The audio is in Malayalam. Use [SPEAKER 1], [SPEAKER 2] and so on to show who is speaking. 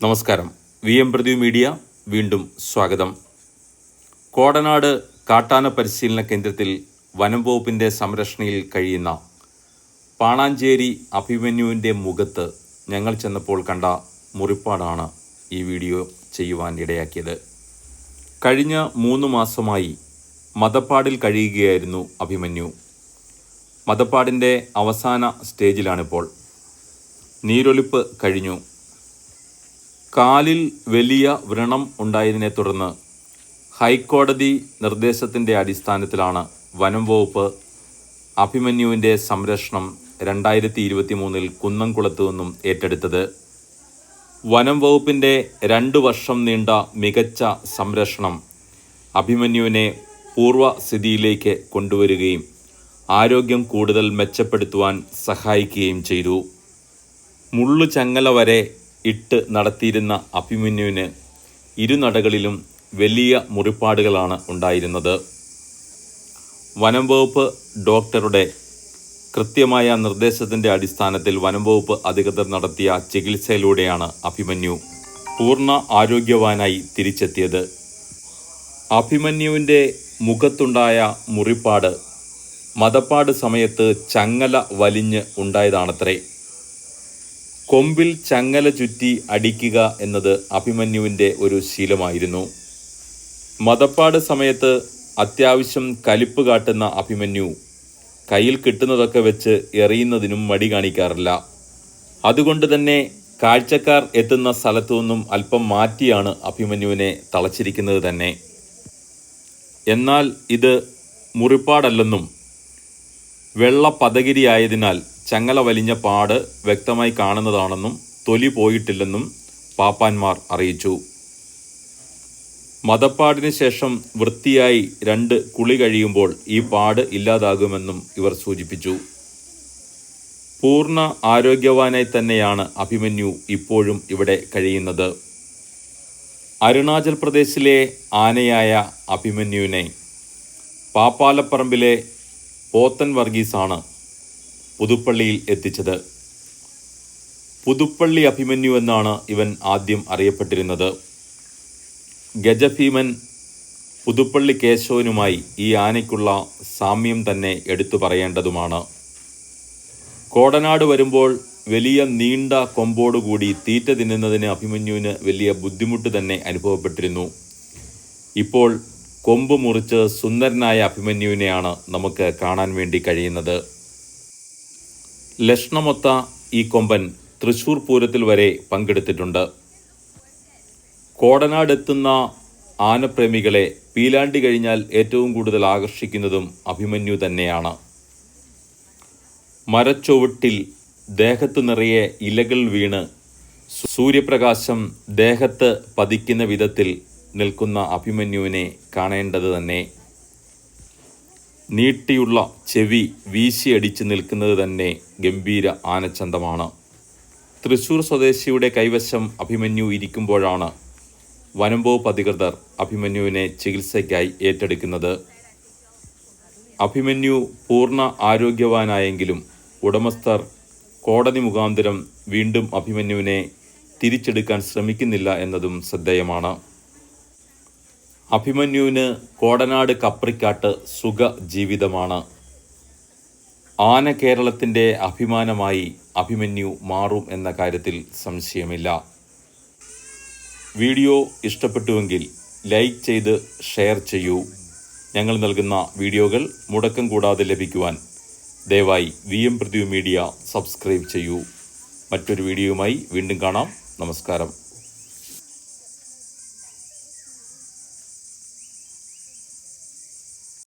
[SPEAKER 1] നമസ്കാരം. വി എം പ്രദീപ് മീഡിയ വീണ്ടും സ്വാഗതം. കോടനാട് കാട്ടാന പരിശീലന കേന്ദ്രത്തിൽ വനം വകുപ്പിന്റെ സംരക്ഷണയിൽ കഴിയുന്ന പാണാഞ്ചേരി അഭിമന്യുവിന്റെ മുഖത്ത് ഞങ്ങൾ ചെന്നപ്പോൾ കണ്ട മുറിപ്പാടാണ് ഈ വീഡിയോ ചെയ്യുവാൻ ഇടയാക്കിയത്. കഴിഞ്ഞ മൂന്ന് മാസമായി മതപ്പാടിൽ കഴിയുകയായിരുന്നു അഭിമന്യു. മതപ്പാടിന്റെ അവസാന സ്റ്റേജിലാണിപ്പോൾ. നീരൊലിപ്പ് കഴിഞ്ഞു. കാലിൽ വലിയ വ്രണം ഉണ്ടായതിനെ തുടർന്ന് ഹൈക്കോടതി നിർദ്ദേശത്തിന്റെ അടിസ്ഥാനത്തിലാണ് വനം വകുപ്പ് അഭിമന്യുവിന്റെ സംരക്ഷണം രണ്ടായിരത്തി ഇരുപത്തി മൂന്നിൽ കുന്നംകുളത്ത് നിന്നും ഏറ്റെടുത്തത്. വനം വകുപ്പിന്റെ രണ്ട് വർഷം നീണ്ട മികച്ച സംരക്ഷണം അഭിമന്യുവിനെ പൂർവസ്ഥിതിയിലേക്ക് കൊണ്ടുവരികയും ആരോഗ്യം കൂടുതൽ മെച്ചപ്പെടുത്തുവാൻ സഹായിക്കുകയും ചെയ്തു. മുള്ളു ചങ്ങല വരെ ഇട്ട് നടത്തിയിരുന്ന അഭിമന്യുവിന് ഇരുനടകളിലും വലിയ മുറിപ്പാടുകളാണ് ഉണ്ടായിരുന്നത്. വനംവകുപ്പ് ഡോക്ടറുടെ കൃത്യമായ നിർദ്ദേശത്തിന്റെ അടിസ്ഥാനത്തിൽ വനംവകുപ്പ് അധികൃതർ നടത്തിയ ചികിത്സയിലൂടെയാണ് അഭിമന്യു പൂർണ ആരോഗ്യവാനായി തിരിച്ചെത്തിയത്. അഭിമന്യുവിന്റെ മുഖത്തുണ്ടായ മുറിപ്പാട് മതപ്പാട് സമയത്ത് ചങ്ങല വലിഞ്ഞ് ഉണ്ടായതാണത്രേ. കൊമ്പിൽ ചങ്ങല ചുറ്റി അടിക്കുക എന്നത് അഭിമന്യുവിന്റെ ഒരു ശീലമായിരുന്നു. മതപ്പാട് സമയത്ത് അത്യാവശ്യം കലിപ്പ് കാട്ടുന്ന അഭിമന്യു കയ്യിൽ കിട്ടുന്നതൊക്കെ വെച്ച് എറിയുന്നതിനും മടി കാണിക്കാറില്ല. അതുകൊണ്ട് തന്നെ കാഴ്ചക്കാർ എത്തുന്ന സ്ഥലത്തു നിന്നും അല്പം മാറ്റിയാണ് അഭിമന്യുവിനെ തളച്ചിരിക്കുന്നത് തന്നെ. എന്നാൽ ഇത് മുറിപ്പാടല്ലെന്നും വെള്ള പദഗിരിയായതിനാൽ ചങ്ങല വലിഞ്ഞ പാട് വ്യക്തമായി കാണുന്നതാണെന്നും തൊലി പോയിട്ടില്ലെന്നും പാപ്പാന്മാർ അറിയിച്ചു. മതപ്പാടിന് ശേഷം വൃത്തിയായി രണ്ട് കുളി കഴിയുമ്പോൾ ഈ പാട് ഇല്ലാതാകുമെന്നും ഇവർ സൂചിപ്പിച്ചു. പൂർണ ആരോഗ്യവാനായി തന്നെയാണ് അഭിമന്യു ഇപ്പോഴും ഇവിടെ കഴിയുന്നത്. അരുണാചൽ പ്രദേശിലെ ആനയായ അഭിമന്യുവിനെ പാപ്പാലപ്പറമ്പിലെ പോത്തൻ വർഗീസാണ് പുതുപ്പള്ളിയിൽ എത്തിച്ചത്. പുതുപ്പള്ളി അഭിമന്യു എന്നാണ് ഇവൻ ആദ്യം അറിയപ്പെട്ടിരുന്നത്. ഗജഭീമൻ പുതുപ്പള്ളി കേശവനുമായി ഈ ആനയ്ക്കുള്ള സാമ്യം തന്നെ എടുത്തു പറയേണ്ടതുമാണ്. കോടനാട് വരുമ്പോൾ വലിയ നീണ്ട കൊമ്പോടുകൂടി തീറ്റ തിന്നുന്നതിന് അഭിമന്യുവിന് വലിയ ബുദ്ധിമുട്ട് തന്നെ അനുഭവപ്പെട്ടിരുന്നു. ഇപ്പോൾ കൊമ്പ് മുറിച്ച് സുന്ദരനായ അഭിമന്യുവിനെയാണ് നമുക്ക് കാണാൻ വേണ്ടി കഴിയുന്നത്. ലക്ഷ്ണമൊത്ത ഈ കൊമ്പൻ തൃശൂർ പൂരത്തിൽ വരെ പങ്കെടുത്തിട്ടുണ്ട്. കോടനാടെത്തുന്ന ആനപ്രേമികളെ പീലാണ്ടി കഴിഞ്ഞാൽ ഏറ്റവും കൂടുതൽ ആകർഷിക്കുന്നതും അഭിമന്യു തന്നെയാണ്. മരച്ചുവട്ടിൽ ദേഹത്ത് നിറയെ ഇലകൾ വീണ് സൂര്യപ്രകാശം ദേഹത്ത് പതിക്കുന്ന വിധത്തിൽ നിൽക്കുന്ന അഭിമന്യുവിനെ കാണേണ്ടത് തന്നെ. നീട്ടിയുള്ള ചെവി വീശിയടിച്ച് നിൽക്കുന്നത് തന്നെ ഗംഭീര ആനച്ചന്തമാണ്. തൃശൂർ സ്വദേശിയുടെ കൈവശം അഭിമന്യു ഇരിക്കുമ്പോഴാണ് വനംവകുപ്പ് അധികൃതർ അഭിമന്യുവിനെ ചികിത്സയ്ക്കായി ഏറ്റെടുക്കുന്നത്. അഭിമന്യു പൂർണ ആരോഗ്യവാനായെങ്കിലും ഉടമസ്ഥർ കോടതി മുഖാന്തരം വീണ്ടും അഭിമന്യുവിനെ തിരിച്ചെടുക്കാൻ ശ്രമിക്കുന്നില്ല എന്നതും ശ്രദ്ധേയമാണ്. അഭിമന്യുവിന് കോടനാട് കപ്രിക്കാട്ട് സുഖ ജീവിതമാണ് ആന കേരളത്തിന്റെ അഭിമാനമായി അഭിമന്യു മാറും എന്ന കാര്യത്തിൽ സംശയമില്ല. വീഡിയോ ഇഷ്ടപ്പെട്ടുവെങ്കിൽ ലൈക്ക് ചെയ്ത് ഷെയർ ചെയ്യൂ. ഞങ്ങൾ നൽകുന്ന വീഡിയോകൾ മുടക്കം കൂടാതെ ലഭിക്കുവാൻ ദയവായി V M Prithvi media subscribe ചെയ്യൂ. മറ്റൊരു വീഡിയോയുമായി വീണ്ടും കാണാം. നമസ്കാരം.